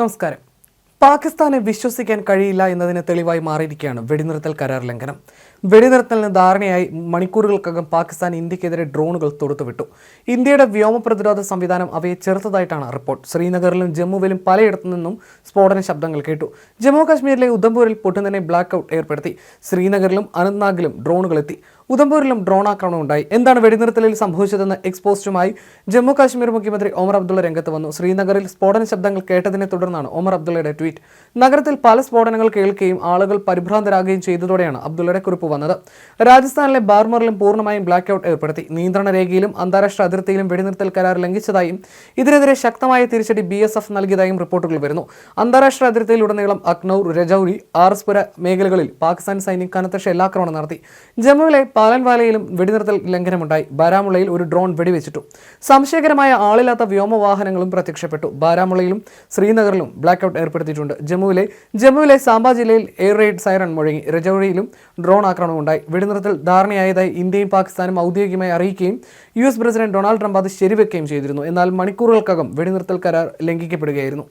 നമസ്കാരം. പാകിസ്ഥാനെ വിശ്വസിക്കാൻ കഴിയില്ല എന്നതിന് തെളിവായി മാറിയിരിക്കുകയാണ് വെടിനിർത്തൽ കരാർ ലംഘനം. വെടിനിർത്തലിന് ധാരണയായി മണിക്കൂറുകൾക്കകം പാകിസ്ഥാൻ ഇന്ത്യക്കെതിരെ ഡ്രോണുകൾ തൊടുത്തുവിട്ടു. ഇന്ത്യയുടെ വ്യോമ പ്രതിരോധ സംവിധാനം അവയെ ചെറുത്തതായിട്ടാണ് റിപ്പോർട്ട്. ശ്രീനഗറിലും ജമ്മുവിലും പലയിടത്തു നിന്നും സ്ഫോടന ശബ്ദങ്ങൾ കേട്ടു. ജമ്മു കാശ്മീരിലെ ഉദ്ധംപൂരിൽ പൊട്ടുന്നതിനെ ബ്ലാക്ക് ഔട്ട് ഏർപ്പെടുത്തി. ശ്രീനഗറിലും അനന്ത്നാഗിലും ഡ്രോണുകൾ എത്തി. ഉധംപൂരിലും ഡ്രോൺ ആക്രമണം ഉണ്ടായി. എന്താണ് വെടിനിർത്തലിൽ സംഭവിച്ചതെന്ന് എക്സ്പോസ്റ്റുമായി ജമ്മു കാശ്മീർ മുഖ്യമന്ത്രി ഒമർ അബ്ദുള്ള രംഗത്ത് വന്നു. ശ്രീനഗറിൽ സ്ഫോടന ശബ്ദങ്ങൾ കേട്ടതിനെ തുടർന്നാണ് ഒമർ അബ്ദുള്ളയുടെ ട്വീറ്റ്. നഗരത്തിൽ പല സ്ഫോടനങ്ങൾ കേൾക്കുകയും ആളുകൾ പരിഭ്രാന്തരാകുകയും ചെയ്തതോടെയാണ് അബ്ദുള്ളയുടെ കുറിപ്പ് വന്നത്. രാജസ്ഥാനിലെ ബാർമറിലും പൂർണമായും ബ്ലാക്ക് ഔട്ട് ഏർപ്പെടുത്തി. നിയന്ത്രണ രേഖയിലും അന്താരാഷ്ട്ര അതിർത്തിയിലും വെടിനിർത്തൽ കരാർ ലംഘിച്ചതായും ഇതിനെതിരെ ശക്തമായ തിരിച്ചടി ബി എസ് എഫ് നൽകിയതായും റിപ്പോർട്ടുകൾ വരുന്നു. അന്താരാഷ്ട്ര അതിർത്തിയിലുടനീളം അക്നൌർ രജൌരി ആർസ്പുര മേഖലകളിൽ പാകിസ്ഥാൻ സൈന്യം കനത്ത ഷെല്ലാക്രമണം നടത്തി. ജമ്മുവിലെ പാലൻവാലയിലും വെടിനിർത്തൽ ലംഘനമുണ്ടായി. ബാരാമുള്ളയിൽ ഒരു ഡ്രോൺ വെടിവെച്ചിട്ടു. സംശയകരമായ ആളില്ലാത്ത വ്യോമവാഹനങ്ങളും പ്രത്യക്ഷപ്പെട്ടു. ബാരാമുള്ളയിലും ശ്രീനഗറിലും ബ്ലാക്ക് ഔട്ട് ഏർപ്പെടുത്തിയിട്ടുണ്ട്. ജമ്മുവിലെ ജമ്മുവിലെ സാംബ ജില്ലയിൽ എയർ റെയ്ഡ് സൈറൺ മുഴങ്ങി. രജൌരിയിലും ഡ്രോൺ ആക്രമണമുണ്ടായി. വെടിനിർത്തൽ ധാരണയായതായി ഇന്ത്യയും പാകിസ്ഥാനും ഔദ്യോഗികമായി അറിയിക്കുകയും U S president Donald Trump അത് ശരിവെക്കുകയും ചെയ്തിരുന്നു. എന്നാൽ മണിക്കൂറുകൾക്കകം വെടിനിർത്തൽ കരാർ ലംഘിക്കപ്പെടുകയായിരുന്നു.